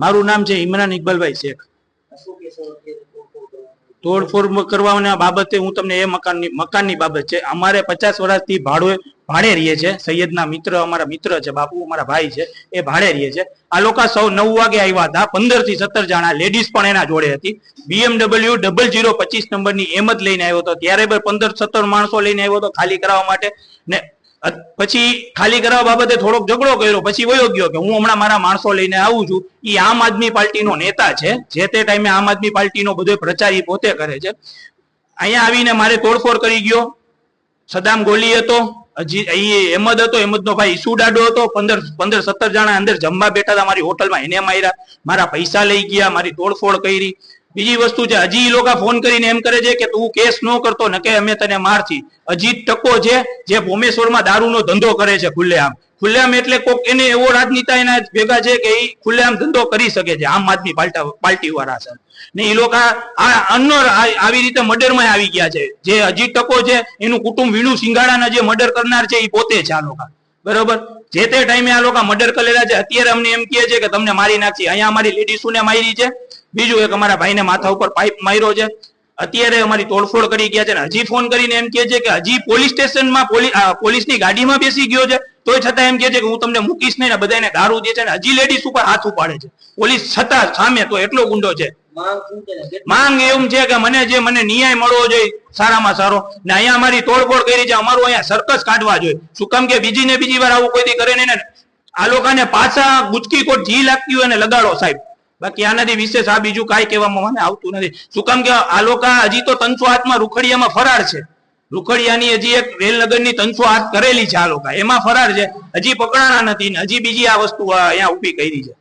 મારું નામ છે ઇમરાન ઇકબાલભાઈ શેખ. તોડફોડ કરવાના બાબતે હું તમને એ મકાનની મકાનની બાબત છે. અમારે પચાસ વર્ષથી ભાડે ભાડે રહીએ છે સૈયદના મિત્ર, અમારા મિત્ર છે, બાપુ, અમારા ભાઈ છે, એ ભાડે રહીએ છે આ લોકો સૌ નવ વાગે આવ્યા હતા. પંદરથી સત્તર જણા લેડીઝ પણ એના જોડે હતી. બીએમડબલ્યુ ડબલ જીરો પચીસ નંબરની એમ જ લઈને આવ્યો હતો. ત્યારે પંદર સત્તર માણસો લઈને આવ્યો હતો ખાલી કરાવવા માટે. ને પછી ખાલી કરાવવા બાબતે થોડોક ઝઘડો કર્યો, પછી વયો ગયો કે હું હમણાં મારા માણસો લઈને આવું છું. એ આમ આદમી પાર્ટીનો નેતા છે, જે તે ટાઈમે આમ આદમી પાર્ટીનો બધો પ્રચાર એ પોતે કરે છે. અહીંયા આવીને મારે તોડફોડ કરી ગયો. સદામ ગોલી હતો હજી અહીં અહેમદ હતો, અહેમદનો ભાઈ ઈસુડાડો હતો. પંદર પંદર, સત્તર જણા અંદર જમવા બેઠા હતા, મારી હોટલમાં એને માર્યા. મારા પૈસા લઈ ગયા, મારી તોડફોડ કરી. બીજી વસ્તુ છે, હજી એ લોકો ફોન કરીને એમ કરે છે કે તું કેસ ન કરતો, ન કે અમે તને મારથી. અજીત ટકો છે, જે ભોમેશ્વરમાં દારૂનો ધંધો કરે છે ખુલ્લેઆમ. ખુલ્લેઆમ એટલે કોક એને એવો રાજનેતા એના ભેગા છે કે એ ખુલ્લેઆમ ધંધો કરી શકે છે, આમ આદમી પાર્ટા પાર્ટી વાળા છે. ને એ લોકો આ અન્ય આવી રીતે મર્ડરમાં આવી ગયા છે. જે અજીત ટકો છે, એનું કુટુંબ વીણુ સિંગાડાના જે મર્ડર કરનાર છે એ પોતે છે આ લોકો. બરોબર? જે તે ટાઈમે આ લોકો મર્ડર કરેલા છે, અત્યારે અમને એમ કહે છે કે તમને મારી નાખી. અહીંયા અમારી લેડીસોને મારી છે. બીજું એક અમારા ભાઈને માથા ઉપર પાઇપ માર્યો છે. અત્યારે અમારી તોડફોડ કરી ગયા છે હજી ફોન કરીને એમ કહે છે કે હજી પોલીસ સ્ટેશનમાં પોલીસ પોલીસની ગાડીમાં બેસી ગયો છે. તોય છતાં એમ કહે છે કે હું તમને મૂકીશ નહીં ને બધાને દારૂ દે છે ને હજી લેડીઝ ઉપર હાથ ઉપાડે છે. પોલીસ છતાં સામે તો એટલો ગુંડો છે. માંગ એવું છે કે મને જે મને ન્યાય મળવો જોઈએ, સારામાં સારો. ને અહીંયા અમારી તોડફોડ કરી છે, અમારું અહીંયા સર્કસ કાઢવા જોઈએ. શું કામ કે બીજી ને બીજી વાર આવું કોઈ કરે ને? આ લોકોને પાછા ગુજકી કોટ જી લાગતી હોય ને લગાડો સાહેબ. બાકી આનાથી વિશેષ આ બીજું કાંઈ કહેવામાં મને આવતું નથી. શું કામ કે આ લોકો હજી તો તનસો હાથમાં રૂખડિયામાં ફરાર છે. રૂખડિયાની હજી એક રેલનગરની તનસો હાથ કરેલી છે આ લોકો. એમાં ફરાર છે. હજી પકડાણા નથી હજી બીજી આ વસ્તુ અહીંયા ઊભી કરી છે.